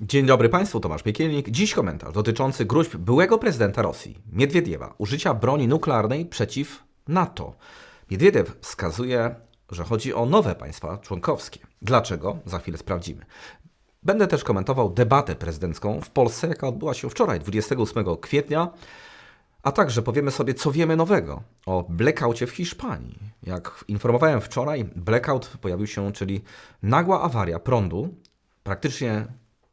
Dzień dobry Państwu, Tomasz Piekielnik. Dziś komentarz dotyczący gruźb byłego prezydenta Rosji, Miedwiediewa, użycia broni nuklearnej przeciw NATO. Miedwiediew wskazuje, że chodzi o nowe państwa członkowskie. Dlaczego? Za chwilę sprawdzimy. Będę też komentował debatę prezydencką w Polsce, jaka odbyła się wczoraj, 28 kwietnia, a także powiemy sobie, co wiemy nowego o blackoutie w Hiszpanii. Jak informowałem wczoraj, blackout pojawił się, czyli nagła awaria prądu, praktycznie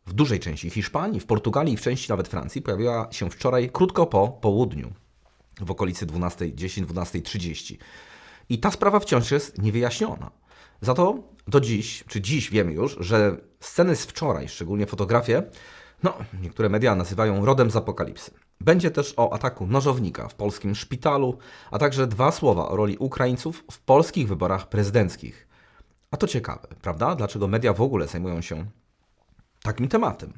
w dużej części Hiszpanii, w Portugalii i w części nawet Francji, pojawiła się wczoraj krótko po południu, w okolicy 12.10, 12.30. I ta sprawa wciąż jest niewyjaśniona. Za to do dziś, czy dziś wiemy już, że sceny z wczoraj, szczególnie fotografie, no, niektóre media nazywają rodem z apokalipsy. Będzie też o ataku nożownika w polskim szpitalu, a także dwa słowa o roli Ukraińców w polskich wyborach prezydenckich. A to ciekawe, prawda? Dlaczego media w ogóle zajmują się takim tematem.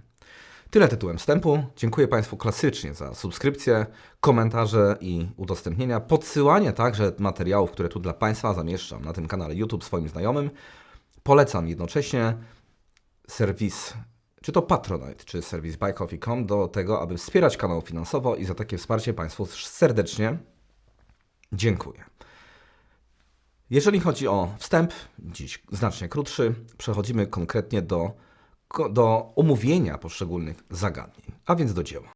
Tyle tytułem wstępu. Dziękuję Państwu klasycznie za subskrypcję, komentarze i udostępnienia, podsyłanie także materiałów, które tu dla Państwa zamieszczam na tym kanale YouTube swoim znajomym. Polecam jednocześnie serwis, czy to Patronite, czy serwis buycoffee.com do tego, aby wspierać kanał finansowo i za takie wsparcie Państwu serdecznie dziękuję. Jeżeli chodzi o wstęp, dziś znacznie krótszy, przechodzimy konkretnie do, do omówienia poszczególnych zagadnień, a więc do dzieła.